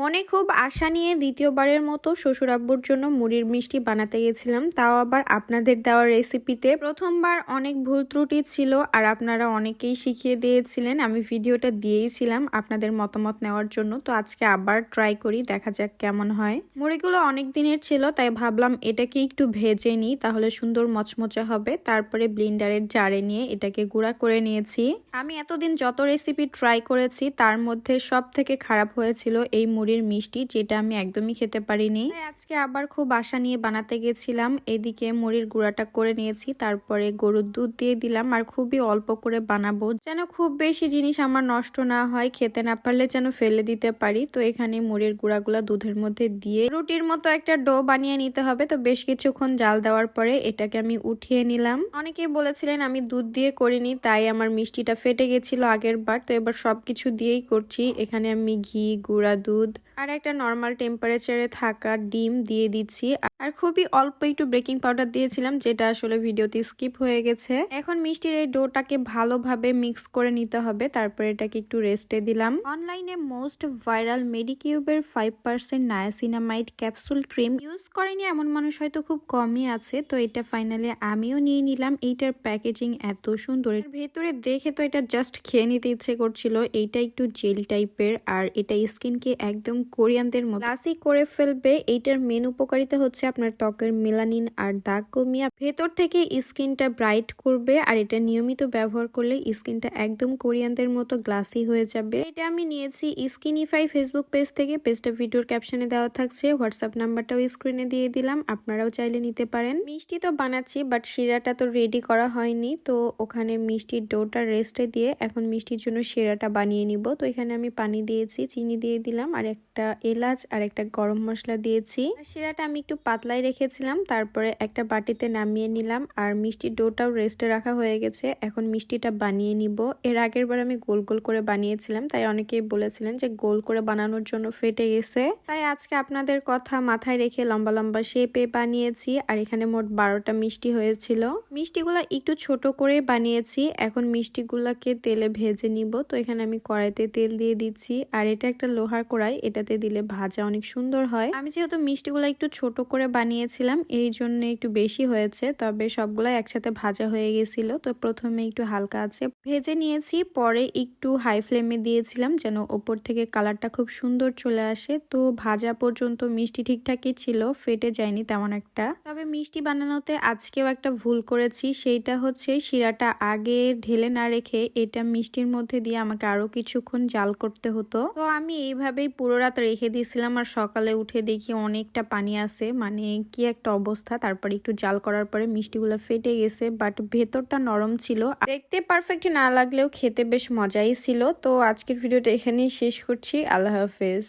মনে খুব আশা নিয়ে দ্বিতীয়বারের মতো শ্বশুর আব্বুর জন্য মুড়ির মিষ্টি বানাতে গেছিলাম তাও আবার আপনাদের দেওয়া রেসিপিতে প্রথমবার অনেক ভুল ত্রুটি ছিল আর আপনারা অনেকেই শিখিয়ে দিয়েছিলেন, আমি ভিডিওটা দিয়েইছিলাম আপনাদের মতামত নেওয়ার জন্য, তো আজকে আবার ট্রাই করি, দেখা যাক কেমন হয়। মুড়িগুলো অনেক দিনের ছিল, তাই ভাবলাম এটাকে একটু ভেজে নিই, তাহলে সুন্দর মচমচে হবে, তারপরে ব্লিন্ডারের জারে নিয়ে এটাকে গুঁড়া করে নিয়েছি। আমি এতদিন যত রেসিপি ট্রাই করেছি, তার মধ্যে সব থেকে খারাপ হয়েছিল এই মুড়ির মিষ্টি, যেটা আমি একদমই খেতে পারিনি। আজকে আবার খুব আশা নিয়ে বানাতে গেছিলাম। এদিকে মুড়ির গুঁড়াটা করে নিয়েছি, তারপরে গরুর দুধ দিয়ে দিলাম, আর খুবই অল্প করে বানাবো। যেন খুব বেশি জিনিস আমার নষ্ট না হয়, খেতে না পারলে যেন ফেলে দিতে পারি। তো এখানে মুড়ির গুঁড়াগুলো দুধের মধ্যে দিয়ে রুটির মতো একটা ডো বানিয়ে নিতে হবে। তো বেশ কিছুক্ষণ জাল দেওয়ার পরে এটাকে আমি উঠিয়ে নিলাম। অনেকেই বলেছিলেন আমি দুধ দিয়ে করিনি, তাই আমার মিষ্টিটা ফেটে গেছিল আগের বার তো এবার সবকিছু দিয়েই করছি। এখানে আমি ঘি, গুঁড়া দুধ food. আর একটা নর্মাল টেম্পারেচারে থাকা ডিম দিয়ে দিচ্ছি। আর খুবই অল্প একটু বেকিং পাউডার দিয়েছিলাম, যেটা আসলে ভিডিওতে স্কিপ হয়ে গেছে। এখন মিষ্টির এই ডোটাকে ভালোভাবে মিক্স করে নিতে হবে, তারপরে এটাকে একটু রেস্টে দিলাম। অনলাইনে most viral মেডিকিউবের five percent niacinamide capsule cream use করেনি এমন মানুষ হয়তো খুব কমই আছে, তো এটা ফাইনালি আমিও নিয়ে নিলাম। এইটার প্যাকেজিং এত সুন্দর। ভেতরে দেখে তো এটা জাস্ট খেয়ে নিতে ইচ্ছে করছিল, এইটা একটু জেল টাইপের আর এটা স্কিনকে একদম কোরিয়ানদের মতো গ্লাসি করে ফেলবে, এইটার মেন উপকারিতা হচ্ছে আপনার ত্বকের মেলানিন আর দাগ কমিয়ে ভেতর থেকে স্কিনটা ব্রাইট করবে, আর এটা নিয়মিত ব্যবহার করলে স্কিনটা একদম কোরিয়ানদের মতো গ্লাসি হয়ে যাবে। এটা আমি নিয়েছি স্কিনিফাই ফেসবুক পেজ থেকে। পেজটা ভিডিওর ক্যাপশনে দেওয়া থাকছে। হোয়াটসঅ্যাপ নাম্বারটাও স্ক্রিনে দিয়ে দিলাম, আপনারাও চাইলে নিতে পারেন। মিষ্টি তো বানাচ্ছি বাট শিরাটা তো রেডি করা হয়নি, তো ওখানে মিষ্টির ডোটা রেস্টে দিয়ে এখন মিষ্টির জন্য শিরাটা বানিয়ে নিব। তো এখানে আমি পানি দিয়েছি, চিনি দিয়ে দিলাম, আর একটা এলাচ আর একটা গরম মশলা দিয়েছি। শিরাটা আমি একটু পাতলাই রেখেছিলাম, তারপরে একটা বাটিতে নামিয়ে নিলাম আর মিষ্টির ডোটাও রেস্টে রাখা হয়ে গেছে। এখন মিষ্টিটা বানিয়ে নিব। এর আগের বার আমি গোল গোল করে বানিয়েছিলাম, তাই অনেকেই বলেছিলেন যে গোল করে বানানোর জন্য ফেটে গেছে। তাই আজকে আপনাদের কথা মাথায় রেখে লম্বা লম্বা শেপে বানিয়েছি আর এখানে মোট বারোটা মিষ্টি হয়েছিল। মিষ্টিগুলো একটু ছোট করে বানিয়েছি, এখন মিষ্টিগুলোকে তেলে ভেজে নিব। তো এখানে আমি কড়াইতে তেল দিয়ে দিচ্ছি আর এটা একটা লোহার কড়াই এটাতে দিলে ভাজা অনেক সুন্দর হয়। আমি যেহেতু মিষ্টিগুলো একটু ছোট করে বানিয়েছিলাম, এই জন্য একটু বেশি হয়েছে, তবে সবগুলো একসাথে ভাজা হয়ে গেছিল। তো প্রথমে একটু হালকা আছে। ভেজে নিয়েছি, পরে একটু হাই ফ্লেমে দিয়েছিলাম যেন ওপর থেকে কালারটা খুব সুন্দর চলে আসে। তো ভাজা পর্যন্ত মিষ্টি ঠিকঠাকই ছিল, ফেটে যায়নি তেমন একটা। তবে মিষ্টি বানানোতে আজকেও একটা ভুল করেছি, সেইটা হচ্ছে শিরাটা আগে ঢেলে না রেখে এটা মিষ্টির মধ্যে দিয়ে আমাকে আরও কিছুক্ষণ জাল করতে হতো। তো আমি এইভাবেই পুরো রাত রেখে দিয়েছিলাম আর সকালে উঠে দেখি অনেকটা পানি আছে। মানে কি একটা অবস্থা। তারপরে একটু জাল করার পরে মিষ্টিগুলো ফেটে গেছে বাট ভেতরটা নরম ছিল। দেখতে পারফেক্ট না লাগলেও খেতে বেশ মজাই ছিল। তো আজকের ভিডিওটা এখানেই শেষ করছি। আল্লাহ হাফেজ।